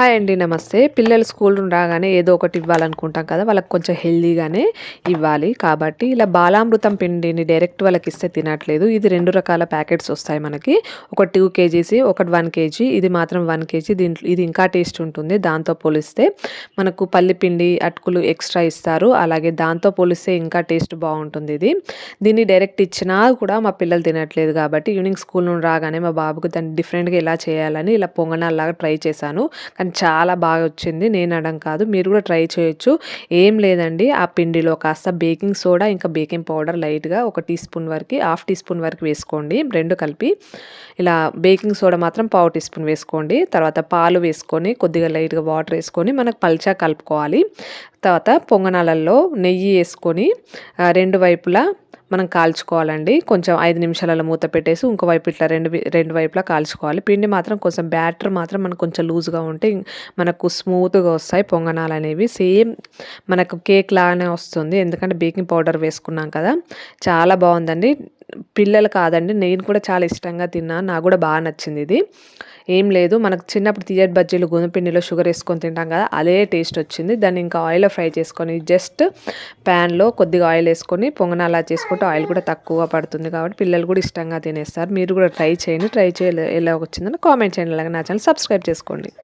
Hi అండి నమస్తే. పిల్లలు స్కూల్ రాగానే ఏదో ఒకటి ఇవ్వాలనుకుంటాం కదా వాళ్ళకి కొంచెం హెల్దీగానే ఇవ్వాలి. కాబట్టి ఇలా బాలామృతం పిండిని డైరెక్ట్ వాళ్ళకి ఇస్తే తినట్లేదు. ఇది రెండు రకాల ప్యాకెట్స్ వస్తాయి మనకి. ఒక టూ కేజీస్ ఒకటి వన్ కేజీ ఇది మాత్రం వన్ కేజీ. దీంట్లో ఇది ఇంకా టేస్ట్ ఉంటుంది. దాంతో పోలిస్తే మనకు పల్లి పిండి అటుకులు ఎక్స్ట్రా ఇస్తారు. అలాగే దాంతో పోలిస్తే ఇంకా టేస్ట్ బాగుంటుంది ఇది. దీన్ని డైరెక్ట్ ఇచ్చినా కూడా మా పిల్లలు తినట్లేదు కాబట్టి ఈవినింగ్ స్కూల్ నుండి రాగానే మా బాబుకి దాన్ని డిఫరెంట్గా ఎలా చేయాలని ఇలా పొంగనాల్లాగా ట్రై చేశాను. కానీ చాలా బాగా వచ్చింది. నేను అనడం కాదు. మీరు కూడా ట్రై చేయొచ్చు. ఏం లేదండి. ఆ పిండిలో కాస్త బేకింగ్ సోడా ఇంకా బేకింగ్ పౌడర్ లైట్గా ఒక టీ స్పూన్ వరకు హాఫ్ టీ స్పూన్ వరకు వేసుకోండి. రెండు కలిపి ఇలా బేకింగ్ సోడా మాత్రం పావు టీ స్పూన్ వేసుకోండి. తర్వాత పాలు వేసుకొని కొద్దిగా లైట్గా వాటర్ వేసుకొని మనకు పల్చా కలుపుకోవాలి. తర్వాత పొంగనాలల్లో నెయ్యి వేసుకొని రెండు వైపులా మనం కాల్చుకోవాలండి. కొంచెం ఐదు నిమిషాలలో మూత పెట్టేసి ఇంకో వైపు ఇట్లా రెండు రెండు వైపులా కాల్చుకోవాలి. పిండి మాత్రం కొంచెం బ్యాటర్ మాత్రం మనకు కొంచెం లూజ్గా ఉంటే మనకు స్మూత్గా వస్తాయి పొంగనాలు అనేవి. సేమ్ మనకు కేక్ లాగానే వస్తుంది. ఎందుకంటే బేకింగ్ పౌడర్ వేసుకున్నాం కదా. చాలా బాగుందండి. పిల్లలు కాదండి. నేను కూడా చాలా ఇష్టంగా తిన్నాను నాకు కూడా బాగా నచ్చింది ఇది. ఏం లేదు. మనకు చిన్నప్పుడు తీయటి బజ్జీలు గోధుమ పిండిలో షుగర్ వేసుకొని తింటాం కదా అదే టేస్ట్ వచ్చింది. దాన్ని ఇంకా ఆయిల్లో ఫ్రై చేసుకొని జస్ట్ ప్యాన్లో కొద్దిగా ఆయిల్ వేసుకొని పొంగనాలా చేసుకుంటే ఆయిల్ కూడా తక్కువ పడుతుంది కాబట్టి పిల్లలు కూడా ఇష్టంగా తినేస్తారు. మీరు కూడా ట్రై చేయండి. ట్రై చేయాలి ఎలా వచ్చిందని కామెంట్ చేయండి. అలాగే నా ఛానల్ సబ్స్క్రైబ్ చేసుకోండి.